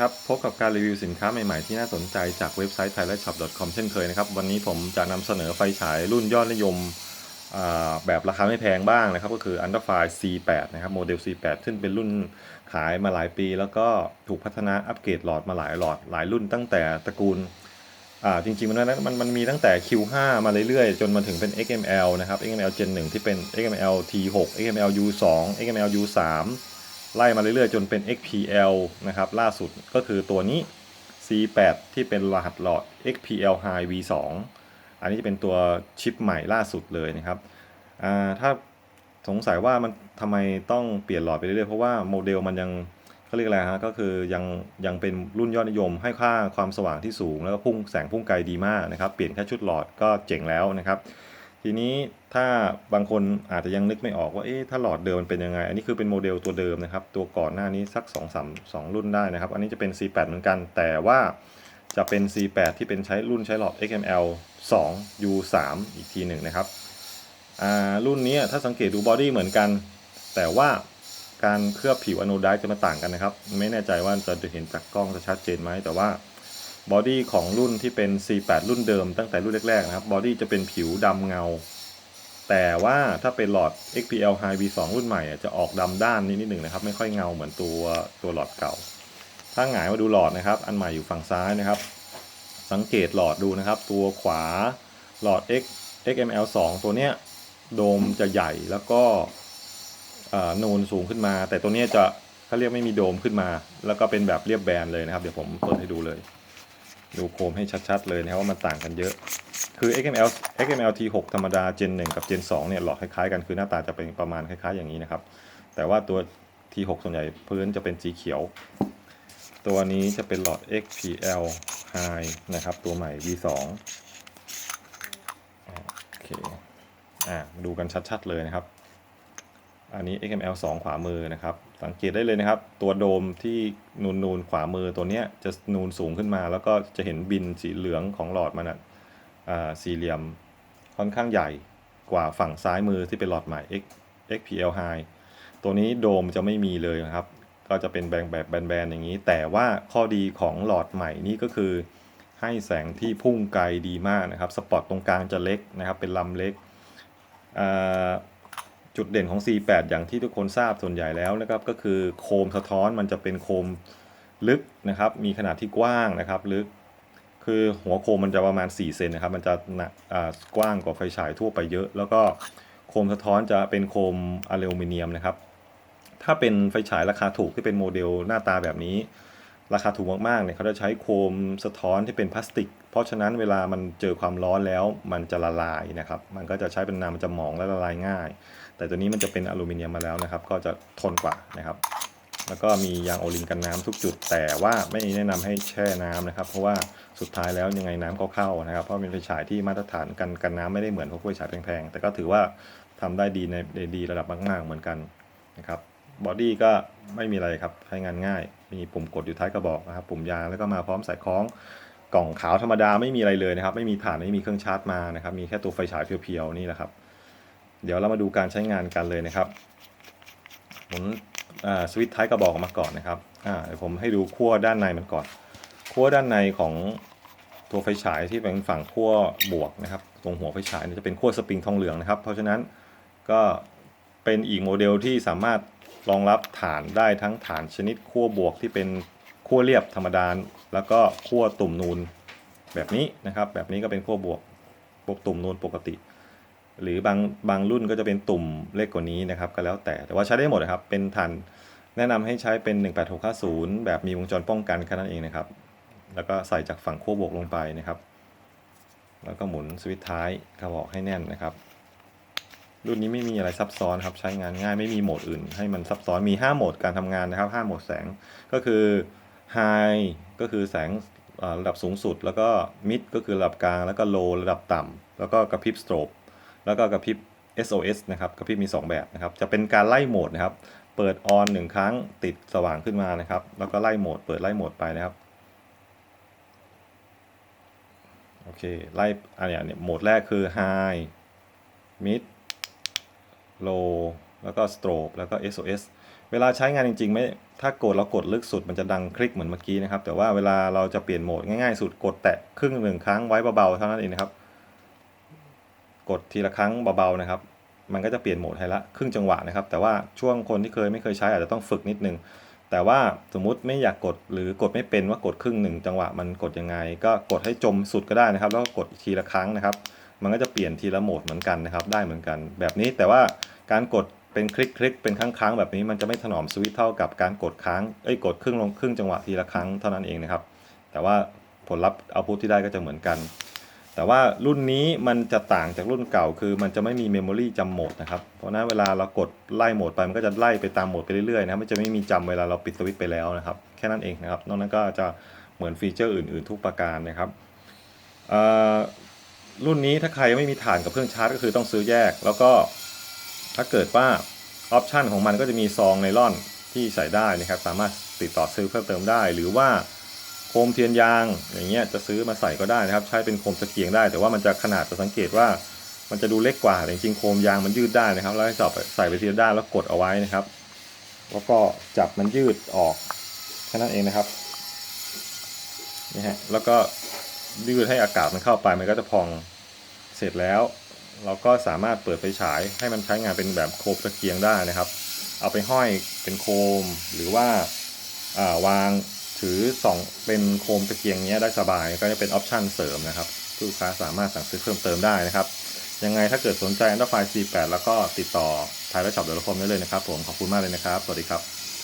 ครับ พบกับการรีวิวสินค้าใหม่ๆ ที่น่าสนใจจากเว็บไซต์ thailandshop.com เช่นเคยนะครับ วันนี้ผมจะนำเสนอไฟฉายรุ่นยอดนิยมแบบราคาไม่แพงบ้างนะครับ ก็คือ Underfire C8 นะครับโมเดล C8 ซึ่งเป็นรุ่นขายมาหลายปี แล้วก็ถูกพัฒนาอัปเกรดหลอดมาหลายหลอดหลายรุ่นตั้งแต่ตระกูลจริงๆมันมันมันมีตั้งแต่ Q5 มาเรื่อยๆ จนมาถึงเป็น XML นะครับ XML Gen 1 ที่เป็น XML T6 XML U2 XML U3 ไล่มาเรื่อยๆ จนเป็น XPL นะครับ ล่าสุดก็คือตัวนี้ C8 ที่เป็นรหัสหลอด XPL High V2 อันนี้จะเป็นตัวชิปใหม่ล่าสุดเลยนะครับถ้าสงสัยว่ามันทำไมต้องเปลี่ยนหลอดไปเรื่อยๆ เพราะว่าโมเดลมันยังเขาเรียกอะไรฮะก็คือยังยังเป็นรุ่นยอดนิยม ให้ค่าความสว่างที่สูง แล้วก็พุ่งแสงพุ่งไกลดีมากนะครับ เปลี่ยนแค่ชุดหลอดก็เจ๋งแล้วนะครับ ทีนี้ถ้าบางคนอาจจะยังนึกไม่ออกว่าเอ๊ะถ้าหลอดเดิมมันเป็นยังไง อันนี้คือเป็นโมเดลตัวเดิมนะครับ ตัวก่อนหน้านี้สัก2 3 2 รุ่นได้นะครับ อันนี้จะเป็น C8 เหมือนกัน แต่ว่าจะเป็น C8 ที่เป็นใช้รุ่นใช้หลอด XML 2 U3 อีกทีหนึ่งนะครับรุ่นนี้ถ้าสังเกตดูบอดี้เหมือนกัน แต่ว่าการเคลือบผิวอโนไดจะมาต่างกันนะครับ ไม่แน่ใจว่าจะเห็นจากกล้องจะชัดเจนไหมแต่ว่า บอดี้ของรุ่นที่เป็น C8 รุ่นเดิมตั้งแต่รุ่นแรกๆนะครับบอดี้จะเป็นผิวดำเงา แต่ว่าถ้าเป็นหลอด XPL High V2 รุ่นใหม่จะออกดำด้านนิดนิดหนึ่งนะครับ ไม่ค่อยเงาเหมือนตัวตัวหลอดเก่า ถ้าหงายมาดูหลอดนะครับ อันใหม่อยู่ฝั่งซ้ายนะครับ สังเกตหลอดดูนะครับ ตัวขวาหลอด X XML 2 ตัวเนี้ยโดมจะใหญ่แล้วก็นูนสูงขึ้นมา แต่ตัวเนี้ยจะเขาเรียกไม่มีโดมขึ้นมา แล้วก็เป็นแบบเรียบแบนเลยนะครับ เดี๋ยวผมเปิดให้ดูเลย ดูโคมให้ชัดๆเลยนะครับว่ามันต่างกันเยอะ คือ XML XML T6 ธรรมดา Gen 1 กับ Gen 2เนี่ยหลอกคล้ายๆกันคือหน้าตาจะเป็นประมาณคล้ายๆอย่างนี้นะครับ แต่ว่าตัว T6 ส่วนใหญ่พื้นจะเป็นสีเขียว ตัวนี้จะเป็นหลอด XPL High นะครับ ตัวใหม่ V2 โอเคอ่าดูกันชัดๆเลยนะครับ อันนี้ XML 2 ขวามือนะครับ สังเกตได้เลยนะครับ ตัวโดมที่นูนนูนๆขวามือตัวเนี้ยจะนูนสูงขึ้นมา แล้วก็จะเห็นบินสีเหลืองของหลอดมันอะอ่าสี่เหลี่ยมค่อนข้างใหญ่กว่าฝั่งซ้ายมือที่เป็นหลอดใหม่ X XPL High ตัวนี้โดมจะไม่มีเลยนะครับ ก็จะเป็นแบงแบบแบนๆอย่างนี้ แต่ว่าข้อดีของหลอดใหม่นี่ก็คือ ให้แสงที่พุ่งไกลดีมากนะครับ สปอตตรงกลางจะเล็กนะครับ เป็นลำเล็กอ่า จุดเด่นของ C8 อย่างที่ทุกคนทราบส่วนใหญ่แล้วนะครับก็คือโคมสะท้อนมันจะเป็นโคมลึกนะครับ มีขนาดที่กว้างนะครับลึก คือหัวโคมมันจะประมาณ 4 เซนนะครับ มันจะหนักกว้างกว่าไฟฉายทั่วไปเยอะ แล้วก็โคมสะท้อนจะเป็นโคมอลูมิเนียมนะครับ ถ้าเป็นไฟฉายราคาถูกที่เป็นโมเดลหน้าตาแบบนี้ ราคาถูกมากๆเนี่ยเขาจะใช้โคมสะท้อนที่เป็นพลาสติก เพราะฉะนั้นเวลามันเจอความร้อนแล้วมันจะละลายนะครับ มันก็จะใช้เป็นน้ำมันจะหมองและละลายง่าย แต่ตัวนี้มันจะเป็นอลูมิเนียมมาแล้วนะครับ ก็จะทนกว่านะครับ แล้วก็มียางโอลินกันน้ำทุกจุด แต่ว่าไม่แนะนำให้แช่น้ำนะครับ เพราะว่าสุดท้ายแล้วยังไงน้ำก็เข้านะครับ เพราะเป็นไฟฉายที่มาตรฐานกันกันน้ำไม่ได้เหมือนพวกไฟฉายแพงๆ แต่ก็ถือว่าทำได้ดีในในดีระดับมากๆเหมือนกันนะครับบอดี้ก็ไม่มีอะไรครับใช้งานง่าย มีปุ่มกดอยู่ท้ายกระบอกนะครับ ปุ่มยางแล้วก็มาพร้อมสายคล้อง กล่องขาวธรรมดาไม่มีอะไรเลยนะครับ ไม่มีฐานไม่มีเครื่องชาร์จมานะครับ มีแค่ตัวไฟฉายเพียวๆนี่แหละครับ เดี๋ยวเรามาดูการใช้งานกันเลยนะครับหมุนสวิตช์ท้ายกระบอกออกมาก่อนนะครับเดี๋ยวผมให้ดูขั้วด้านในมันก่อนขั้วด้านในของตัวไฟฉายที่เป็นฝั่งขั้วบวกนะครับ ตรงหัวไฟฉายจะเป็นขั้วสปริงทองเหลืองนะครับ เพราะฉะนั้นก็เป็นอีกโมเดลที่สามารถรองรับฐานได้ทั้งฐานชนิดขั้วบวกที่เป็น ขั้วเรียบธรรมดาแล้วก็ขั้วตุ่มนูนแบบนี้นะครับ แบบนี้ก็เป็นขั้วบวกพวกตุ่มนูนปกติ หรือบางบางรุ่นก็จะเป็นตุ่มเล็กกว่านี้นะครับ ก็แล้วแต่แต่ว่าใช้ได้หมดนะครับ เป็นฐานแนะนำให้ใช้เป็น 18650 แบบมีวงจรป้องกันแค่นั้นเองนะครับ แล้วก็ใส่จากฝั่งขั้วบวกลงไปนะครับ แล้วก็หมุนสวิตช์ท้ายกระบอกให้แน่นนะครับ รุ่นนี้ไม่มีอะไรซับซ้อนครับ ใช้งานง่ายไม่มีโหมดอื่น ให้มันซับซ้อนมี 5 โหมดการทำงานนะครับ 5 โหมดแสงก็คือ High ก็คือแสงระดับสูงสุด แล้วก็ Mid ก็คือระดับกลาง แล้วก็ Low ระดับต่ำแล้วก็กระพริบสโตรบแล้วก็กระพริบ SOS นะครับกระพริบมี 2 แบบนะครับ จะเป็นการไล่โหมดนะครับ เปิดออนหนึ่งครั้งติดสว่างขึ้นมานะครับ แล้วก็ไล่โหมด เปิดไล่โหมดไปนะครับโอเค ไล่อันนี้เนี่ยโหมดแรกคือ High Mid Low แล้วก็ Strobe แล้วก็ SOS เวลาใช้งานจริงๆไม่ถ้ากดเรากดลึกสุดมันจะดังคลิกเหมือนเมื่อกี้นะครับ แต่ว่าเวลาเราจะเปลี่ยนโหมดง่ายๆสุดกดแตะครึ่งหนึ่งครั้งไว้เบาๆเท่านั้นเองนะครับ กดทีละครั้งเบาๆนะครับ มันก็จะเปลี่ยนโหมดให้ละครึ่งจังหวะนะครับ แต่ว่าช่วงคนที่เคยไม่เคยใช้อาจจะต้องฝึกนิดนึงแต่ว่าสมมุติไม่อยากกดหรือกดไม่เป็นว่ากดครึ่งหนึ่งจังหวะมันกดยังไง ก็กดให้จมสุดก็ได้นะครับ แล้วก็กดทีละครั้งนะครับ มันก็จะเปลี่ยนทีละโหมดเหมือนกันนะครับ ได้เหมือนกันแบบนี้แต่ว่าการกด เป็นคลิกคลิกเป็นครั้งครั้งๆแบบนี้มันจะไม่ถนอมสวิตเท่ากับการกดค้างเอ้ยกดครึ่งลงครึ่งจังหวะทีละครั้งเท่านั้นเองนะครับ แต่ว่าผลลัพธ์เอาพุทที่ได้ก็จะเหมือนกัน แต่ว่ารุ่นนี้มันจะต่างจากรุ่นเก่าคือมันจะไม่มีเมมโมรีจำโหมดนะครับ เพราะนั้นเวลาเรากดไล่โหมดไปมันก็จะไล่ไปตามโหมดไปเรื่อยๆนะครับมันจะไม่มีจำเวลาเราปิดสวิตไปแล้วนะครับ แค่นั้นเองนะครับ นอกนั้นก็จะเหมือนฟีเจอร์อื่น ๆ ทุกประการนะครับอ่อรุ่นนี้ถ้าใครไม่มีฐานกับเครื่องชาร์จก็คือต้องซื้อแยก แล้วก็ ถ้าเกิดว่าออปชันของมันก็จะมีซองไนล่อนที่ใส่ได้นะครับ สามารถติดต่อซื้อเพิ่มเติมได้ หรือว่าโคมเทียนยางอย่างเงี้ยจะซื้อมาใส่ก็ได้นะครับ ใช้เป็นโคมตะเกียงได้ แต่ว่ามันจะขนาดจะสังเกตว่ามันจะดูเล็กกว่าแต่จริงๆโคมยางมันยืดได้นะครับ แล้วให้จับใส่ไปทีละด้านแล้วกดเอาไว้นะครับ แล้วก็จับมันยืดออกแค่นั้นเองนะครับนี่ฮะแล้วก็ยืดให้อากาศมันเข้าไปมันก็จะพองเสร็จแล้ว เราก็สามารถเปิดไฟฉายให้มันใช้งานเป็นแบบโคมตะเกียงได้นะครับ เอาไปห้อยเป็นโคมหรือว่าาวางถือสองเป็นโคมตะเกียงเนี้ยได้สบายก็จะเป็นออปชันเสริมนะครับลูกค้าสามารถสั่งซื้อเพิ่มเติมได้นะครับ ยังไงถ้าเกิดสนใจ Android 48 แล้วก็ติดต่อไทยและช็อปเดลคอมได้เลยนะครับผมขอบคุณมากเลยนะครับ สวัสดีครับ